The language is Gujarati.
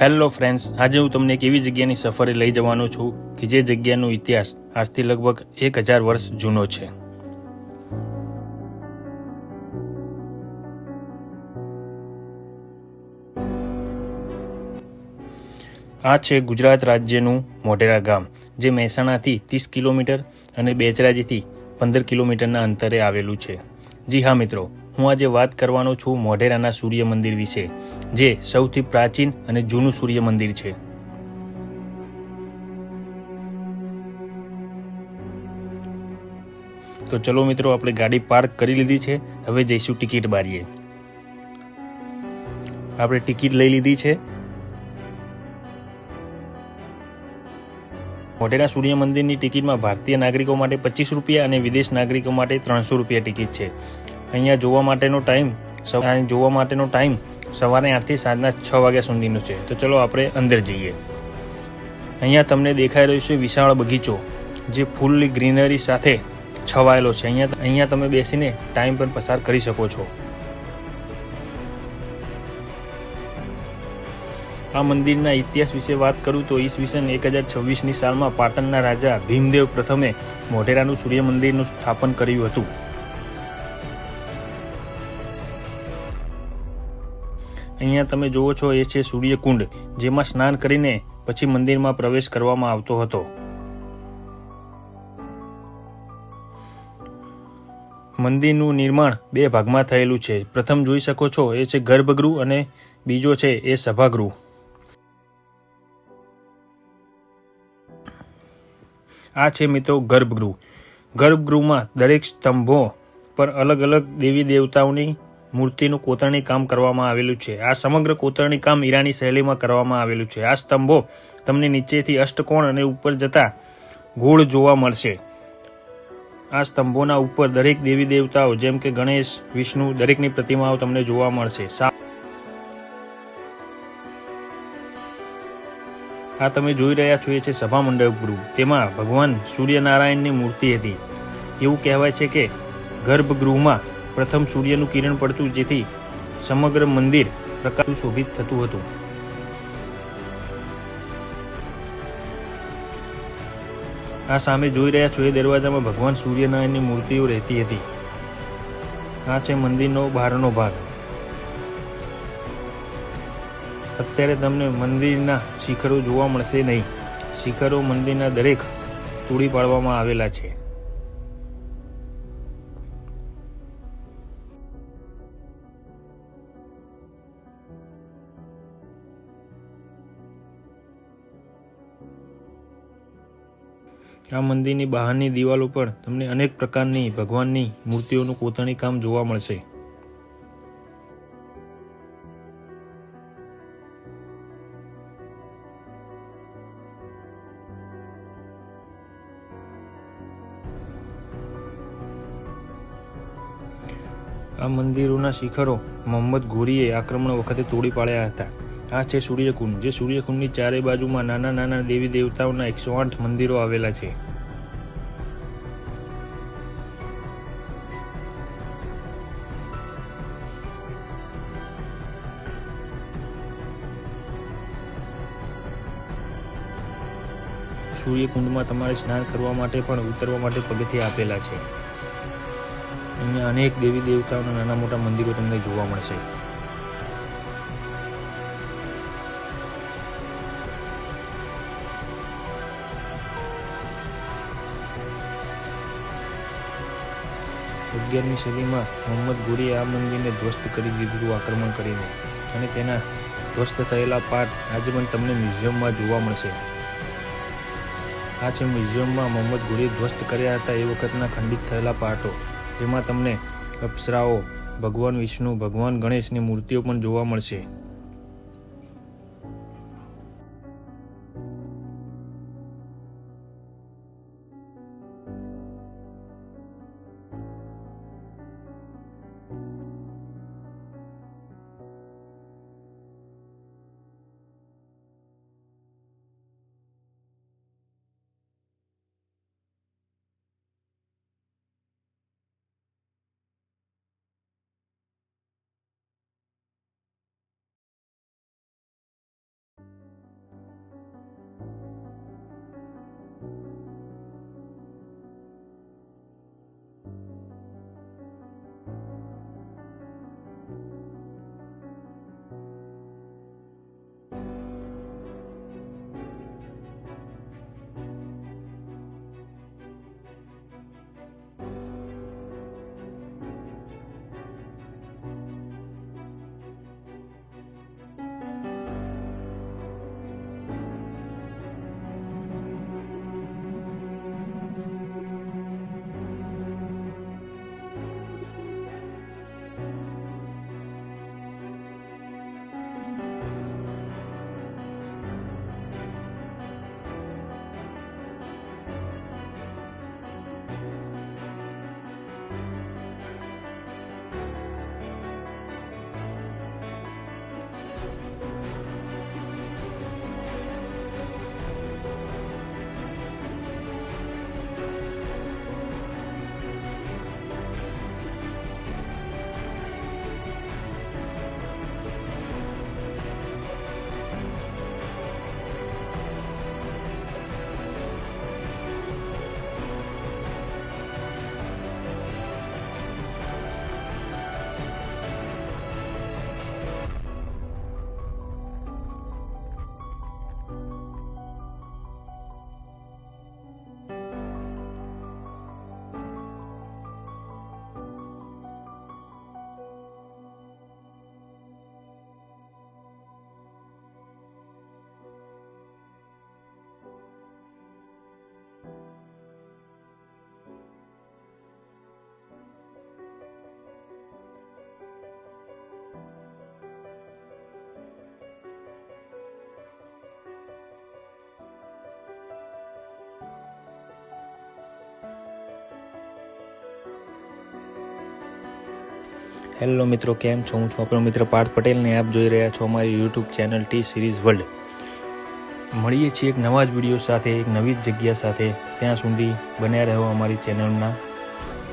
હેલો ફ્રેન્ડ્સ આજે હું તમને એક એવી જગ્યાની સફરે લઈ જવાનો છું કે જે જગ્યાનો ઇતિહાસ આજથી લગભગ એક હજાર વર્ષ જૂનો છે. આ છે ગુજરાત રાજ્યનું મોઢેરા ગામ, જે મહેસાણાથી ત્રીસ કિલોમીટર અને બેચરાજીથી પંદર કિલોમીટરના અંતરે આવેલું છે. જી હા મિત્રો હું આજે વાત કરવાનો છું મોઢેરાના સૂર્ય મંદિર વિશે, જે સૌથી પ્રાચીન અને જૂનું સૂર્ય મંદિર છે. તો ચલો મિત્રો, આપણે ગાડી પાર્ક કરી લીધી છે. હવે જઈશું ટિકિટ બારીએ. આપણે ટિકિટ લઈ લીધી છે. મોઢેરા સૂર્ય મંદિરની ટિકિટમાં ભારતીય નાગરિકો માટે પચીસ રૂપિયા અને વિદેશ નાગરિકો માટે ત્રણસો રૂપિયા ટિકિટ છે. અહીંયા જોવા માટેનો ટાઈમ જોવા માટેનો ટાઈમ સવારે આઠથી સાંજના છ વાગ્યા સુધીનો છે. તો ચલો આપણે અંદર જઈએ. અહીંયા તમને દેખાઈ રહ્યું છે વિશાળ બગીચો, જે ફૂલની ગ્રીનરી સાથે છવાયેલો છે. અહીંયા અહીંયા તમે બેસીને ટાઈમ પણ પસાર કરી શકો છો. આ મંદિરના ઇતિહાસ વિશે વાત કરું તો ઈસવીસન એક હજાર છવ્વીસની સાલમાં પાટણના રાજા ભીમદેવ પ્રથમે મોઢેરાનું સૂર્ય મંદિરનું સ્થાપન કર્યું હતું. અહીંયા તમે જુઓ છો, એ છે સૂર્યકુંડ, જેમાં સ્નાન કરીને પછી મંદિરમાં પ્રવેશ કરવામાં આવતો હતો. મંદિરનું નિર્માણ બે ભાગમાં થયેલું છે. પ્રથમ જોઈ શકો છો, એ છે ગર્ભગૃહ અને બીજો છે, એ સભાગૃહ. આ છે મિત્રો ગર્ભગૃહ. ગર્ભગૃહમાં દરેક સ્તંભો પર અલગ અલગ દેવી દેવતાઓની મૂર્તિનું કોતરણી કામ કરવામાં આવેલું છે. આ સમગ્ર કોતરણી કામ ઈરાની શૈલીમાં કરવામાં આવેલું છે. આ સ્તંભો તમને નીચેથી અષ્ટકોણ અને ઉપર જતા ગોળ જોવા મળશે. આ સ્તંભોના ઉપર દરેક દેવી દેવતાઓ જેમ કે ગણેશ, વિષ્ણુ દરેકની પ્રતિમાઓ તમને જોવા મળશે. આ તમે જોઈ રહ્યા છો એ છે સભા મંડપ ગૃહ. તેમાં ભગવાન સૂર્યનારાયણની મૂર્તિ હતી. એવું કહેવાય છે કે ગર્ભગૃહમાં પ્રથમ સૂર્યનું કિરણ પડતું જેથી સમગ્ર મંદિર પ્રકાશ શોભિત થતું હતું. આ સામે જોઈ રહ્યા છો એ દરવાજામાં ભગવાન સૂર્યનારાયણની મૂર્તિઓ રહેતી હતી. આ છે મંદિરનો બહારનો ભાગ. અત્યારે તમને મંદિરના શિખરો જોવા મળશે નહીં. શિખરો મંદિરના દરેક તોડી પાડવામાં આવેલા છે. આ મંદિરની બહારની દિવાલો પર તમને અનેક પ્રકારની ભગવાનની મૂર્તિઓનું કોતરણી કામ જોવા મળશે. આ મંદિરોના શિખરો મોહમ્મદ ઘોરીએ આક્રમણ વખતે તોડી પાડ્યા હતા. આ છે સૂર્યકુંડ, જે સૂર્યકુંડની ચારે બાજુમાં નાના નાના દેવી દેવતાઓના એકસો આઠ મંદિરો આવેલા છે. સૂર્યકુંડમાં તમારે સ્નાન કરવા માટે પણ ઉતરવા માટે પગથિયા આપેલા છે. અહીંયા અનેક દેવી દેવતાઓના નાના મોટા મંદિરો તમને જોવા મળશે. અગિયારમી સદીમાં મોહમ્મદ ગોરીએ આ મંદિરને ધ્વસ્ત કરી દીધું આક્રમણ કરીને. અને તેના ધ્વસ્ત થયેલા પાઠ આજે પણ તમને મ્યુઝિયમમાં જોવા મળશે. આ છે મ્યુઝિયમમાં મોહમ્મદ ગુરીએ ધ્વસ્ત કર્યા હતા એ વખતના ખંડિત થયેલા પાઠો. જેમાં તમને અપ્સરાઓ, ભગવાન વિષ્ણુ, ભગવાન ગણેશની મૂર્તિઓ પણ જોવા મળશે. હેલો મિત્રો, કેમ છો? હું છું આપણો મિત્ર પાર્થ પટેલને આપ જોઈ રહ્યા છો અમારી YouTube channel T Series World મળીએ છીએ એક નવા જ વીડિયો સાથે, એક નવી જ જગ્યા સાથે. ત્યાં સુધી બન્યા રહો અમારી ચેનલના